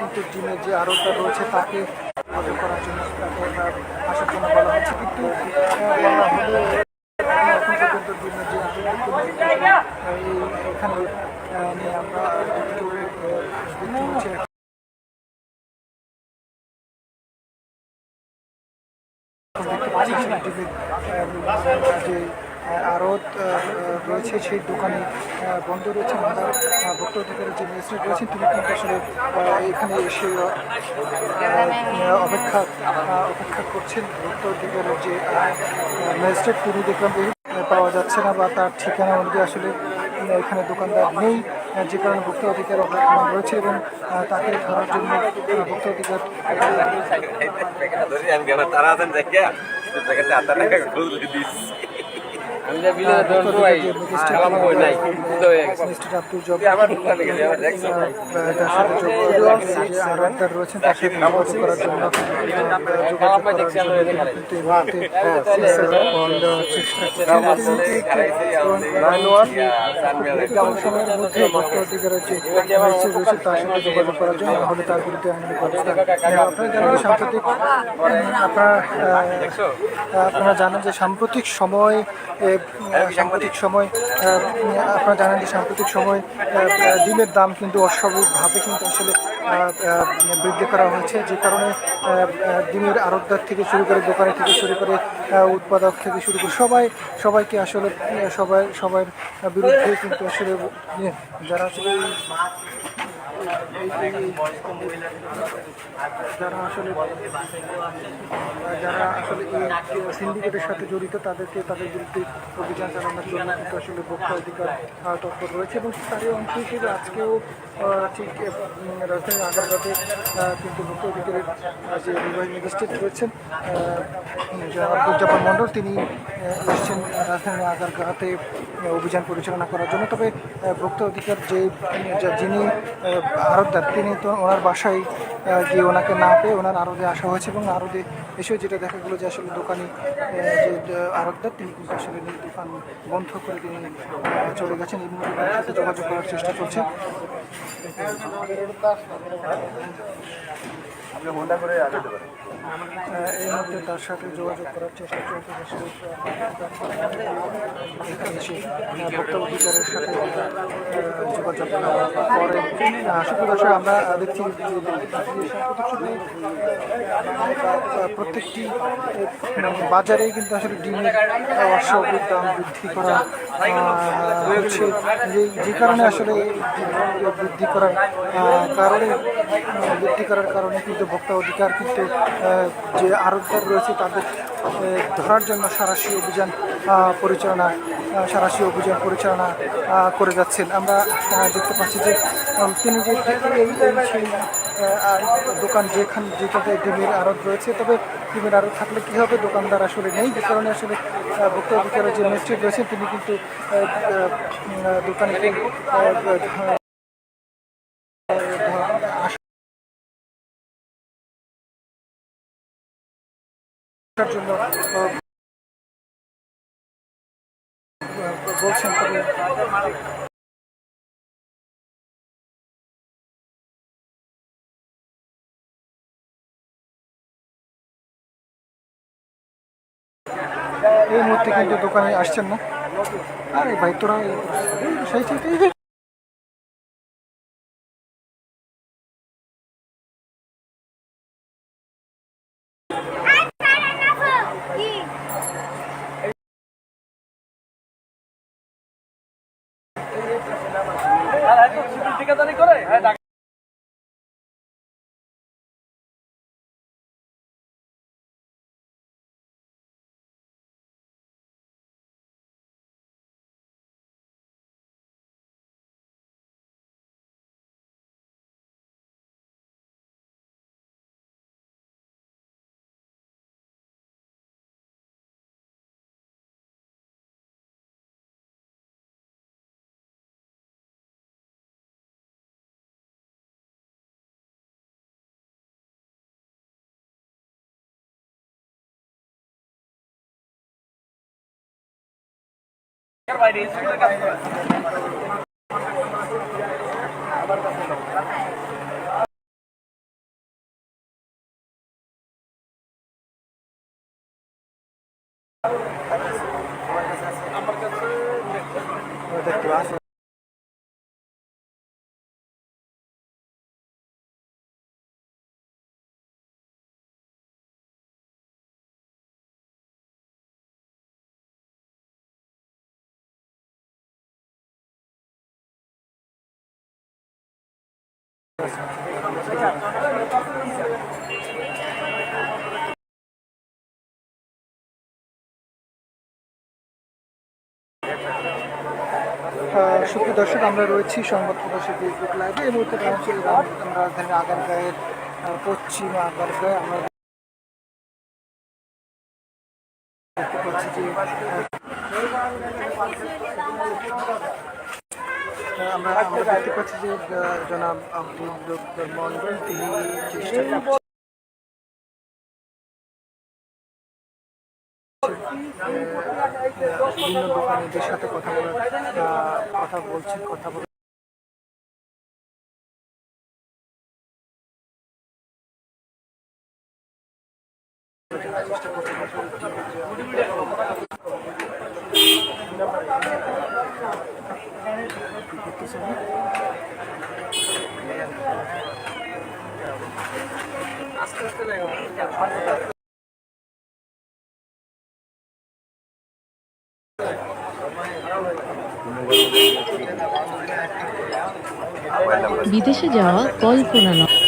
কিন্তু ডিমের যে আরোটা রয়েছে তাকে যোগাযোগ করার জন্য তাকে আসার জন্য বলা হচ্ছে। কিন্তু এখন আমরা দেখতে পাচ্ছি যে আড়ত রয়েছে সেই দোকানে বন্ধ রয়েছে, আমরা ভোক্তা অধিকারের যে ম্যাজিস্ট্রেট রয়েছেন তিনি কিন্তু আসলে এখানে এসে অপেক্ষা অপেক্ষা করছেন। ভোক্তা অধিকারের যে ম্যাজিস্ট্রেট তিনি দেখলাম পাওয়া যাচ্ছে না বা তার ঠিকানা অনুযায়ী আসলে এখানে দোকানদার নেই যে কারণে ভোক্তা অধিকার অপেক্ষা রয়েছে এবং তাকে ধরার জন্য ভোক্তা অধিকার তারা আছেন রয়েছেন নেওয়া। আপনারা জানেন যে সাম্প্রতিক সময় সাম্প্রতিক সময় আপনারা জানেন যে সাম্প্রতিক সময় ডিমের দাম কিন্তু অস্বাভাবিকভাবে কিন্তু আসলে বৃদ্ধি করা হয়েছে। যে কারণে ডিমের আড়তদার থেকে শুরু করে, দোকানে থেকে শুরু করে উৎপাদক থেকে শুরু করে সবাই, সবাইকে আসলে, সবাই, সবার বিরুদ্ধে কিন্তু আসলে, যারা আসলে যারা আসলে যারা আসলে সিন্ডিকেটের সাথে জড়িত তাদেরকে তাদের বিরুদ্ধে অভিযান চালানোর জন্য কিন্তু আসলে ভোক্তা অধিকার তৎপর রয়েছে এবং তারই অংশ হিসেবে আজকেও ঠিক রাজধানীর আহ, কিন্তু ভোক্তা অধিকারের যে নির্বাহী ম্যাজিস্ট্রেট রয়েছেন আব্দুজ্জামান মণ্ডল তিনি এসছেন রাজধানীর আগারগাতে আহ, অভিযান পরিচালনা করার জন্য। তবে ভোক্তা অধিকার যে যিনি আহ, আড়তদার তিনি তো ওনার বাসায় গিয়ে ওনাকে না পেয়ে ওনার আরদে আসা হয়েছে এবং আরদে এসেও যেটা দেখা গেলো যে আসলে দোকানি যে আরতদার তিনি কিন্তু আসলে দোকান বন্ধ করে তিনি চলে গেছেন। এই মুহূর্তে তার সাথে যোগাযোগ করার চেষ্টা চলছে। এই মুহূর্তে তার সাথে যোগাযোগ করার চেষ্টা চলছে। ভোক্তা অধিকারের সাথে আমরা দেখছি প্রত্যেকটি আহ, বাজারেই কিন্তু আসলে ডিমের অস্বাভাবিক দাম বৃদ্ধি করা হচ্ছে যে কারণে আসলে বৃদ্ধি করার কারণে বৃদ্ধি করার কারণে কিন্তু ভোক্তা অধিকার কিন্তু যে আরোগ্যার রয়েছে তাদের ধরার জন্য সারাশি অভিযান পরিচালনা সারাশি অভিযান পরিচালনা করে যাচ্ছেন। আমরা দেখতে পাচ্ছি যে তিনি যে এই সেই দোকান যেখান, যেটাতে ডিমের আড়ত রয়েছে, তবে ডিমের আড়ত থাকলে কী হবে? দোকানদার আসলে নেই। যে কারণে আসলে ভোক্তা অধিকারের যে ম্যাজিস্ট্রেট রয়েছেন তিনি কিন্তু দোকানে এই মুহূর্তে কিন্তু দোকানে আসছেন না। আরে ভাই তোরা সেই Juarez e Mega Fã. সুপ্রিয় দর্শক, আমরা রয়েছি সংবাদ ফেসবুক লাইভে এই মুহূর্তে রাম- রাজধানীর আগারগাঁয়ের পশ্চিম আগারগাঁয়ে আমরা দেখতে পাচ্ছি যে আমরা আমরা দেখতে যে জনাব আব্দুল মন্ডল তিনি চেষ্টা করছেন বিভিন্ন দোকানিদের সাথে কথা বলার কথা বলছেন, কথা বলে বিদেশে যাওয়া কল্পনা নয়।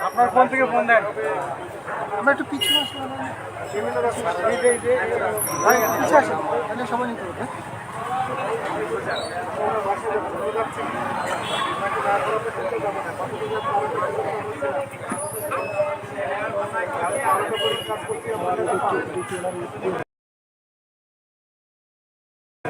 আপনার ফোন থেকে ফোন দেন। আমরা একটু পিছিয়ে আসলাম তাহলে সময় নিতে হবে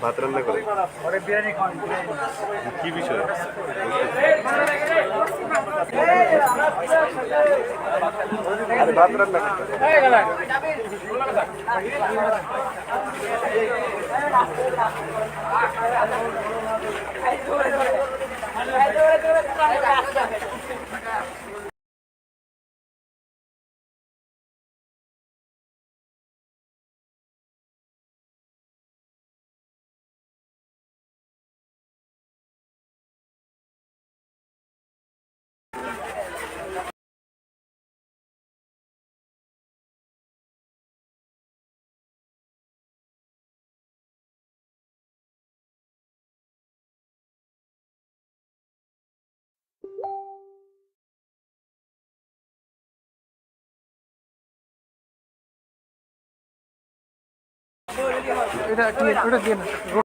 ভাত রান্না করে কি বিষয়? ভাত রান্না এটা ওটা দিয়ে না